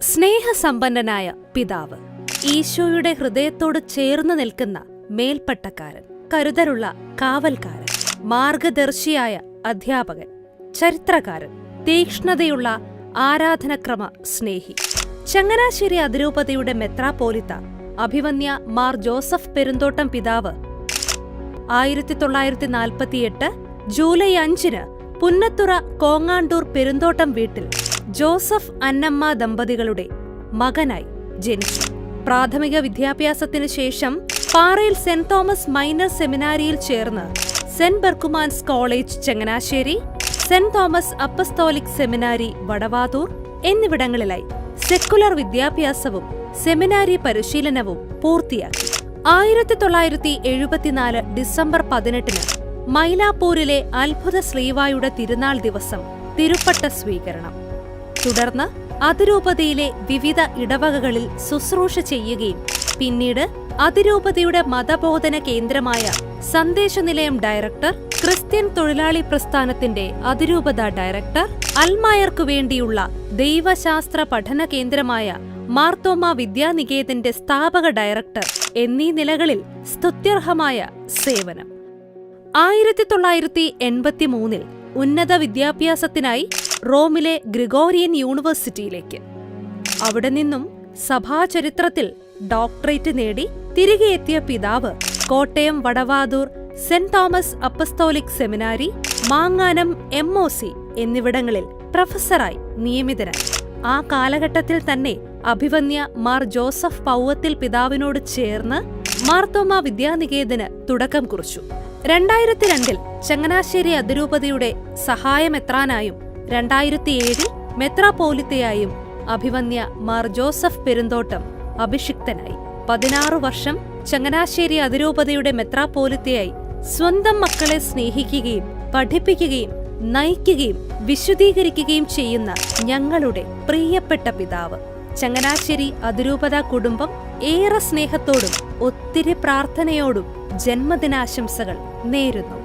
സ്നേഹസമ്പന്നനായ പിതാവ് ഈശോയുടെ ഹൃദയത്തോട് ചേർന്ന് നിൽക്കുന്ന മേൽപ്പട്ടക്കാരൻ കരുതലുള്ള കാവൽക്കാരൻ മാർഗദർശിയായ അധ്യാപകൻ ചരിത്രകാരൻ തീക്ഷ്ണതയുള്ള ആരാധനക്രമ സ്നേഹി. ചങ്ങനാശ്ശേരി അതിരൂപതയുടെ മെത്രാപോലിത്ത അഭിവന്യ മാർ ജോസഫ് പെരുന്തോട്ടം പിതാവ് ആയിരത്തി തൊള്ളായിരത്തി നാൽപ്പത്തിയെട്ട് ജൂലൈ അഞ്ചിന് പുന്നത്തുറ കോങ്ങാണ്ടൂർ പെരുന്തോട്ടം വീട്ടിൽ ജോസഫ് അന്നമ്മ ദമ്പതികളുടെ മകനായി ജനിച്ചു. പ്രാഥമിക വിദ്യാഭ്യാസത്തിനു ശേഷം പാറയിൽ സെന്റ് തോമസ് മൈനർ സെമിനാരിയിൽ ചേർന്ന് saint Berchmans college Changanassery saint Thomas apostolic seminary Vadavathoor എന്നിവിടങ്ങളിലായി secular വിദ്യാഭ്യാസവും സെമിനാരി പരിശീലനവും പൂർത്തിയാക്കി. ആയിരത്തി തൊള്ളായിരത്തി എഴുപത്തിനാല് ഡിസംബർ പതിനെട്ടിന് മൈലാപ്പൂരിലെ അത്ഭുത ശ്രീവായുടെ തിരുനാൾ ദിവസം തിരുപ്പട്ട സ്വീകരണം. തുടർന്ന് അതിരൂപതയിലെ വിവിധ ഇടവകകളിൽ ശുശ്രൂഷ ചെയ്യുകയും പിന്നീട് അതിരൂപതയുടെ മതബോധന കേന്ദ്രമായ സന്ദേശനിലയം ഡയറക്ടർ ക്രിസ്ത്യൻ തൊഴിലാളി പ്രസ്ഥാനത്തിന്റെ അതിരൂപത ഡയറക്ടർ അൽമായർക്കു വേണ്ടിയുള്ള ദൈവശാസ്ത്ര പഠന കേന്ദ്രമായ മാർത്തോമ വിദ്യാനികേതന്റെ സ്ഥാപക ഡയറക്ടർ എന്നീ നിലകളിൽ സ്തുത്യർഹമായ സേവനം. ആയിരത്തി തൊള്ളായിരത്തി എൺപത്തി മൂന്നിൽ ഉന്നത വിദ്യാഭ്യാസത്തിനായി റോമിലെ ഗ്രിഗോറിയൻ യൂണിവേഴ്സിറ്റിയിലേക്ക്. അവിടെ നിന്നും സഭാചരിത്രത്തിൽ ഡോക്ടറേറ്റ് നേടി തിരികെ എത്തിയ പിതാവ് Kottayam Vadavathoor saint Thomas apostolic seminary മാങ്ങാനം M O C എന്നിവിടങ്ങളിൽ പ്രൊഫസറായി നിയമിതനായി. ആ കാലഘട്ടത്തിൽ തന്നെ അഭിവന്യ മാർ ജോസഫ് പൗവത്തിൽ പിതാവിനോട് ചേർന്ന് മാർത്തോമ വിദ്യാനികേതന് തുടക്കം കുറിച്ചു. രണ്ടായിരത്തി രണ്ടിൽ ചങ്ങനാശ്ശേരി അതിരൂപതയുടെ സഹായമെത്രാനായും രണ്ടായിരത്തിയേഴിൽ മെത്രാപോലിത്തയായും അഭിവന്യ മാർ ജോസഫ് പെരുന്തോട്ടം അഭിഷിക്തനായി. പതിനാറു വർഷം ചങ്ങനാശ്ശേരി അതിരൂപതയുടെ മെത്രാപോലിത്തയായി സ്വന്തം മക്കളെ സ്നേഹിക്കുകയും പഠിപ്പിക്കുകയും നയിക്കുകയും വിശുദ്ധീകരിക്കുകയും ചെയ്യുന്ന ഞങ്ങളുടെ പ്രിയപ്പെട്ട പിതാവ്. ചങ്ങനാശ്ശേരി അതിരൂപത കുടുംബം ഏറെ സ്നേഹത്തോടും ഒത്തിരി പ്രാർത്ഥനയോടും ജന്മദിനാശംസകൾ നേരുന്നു.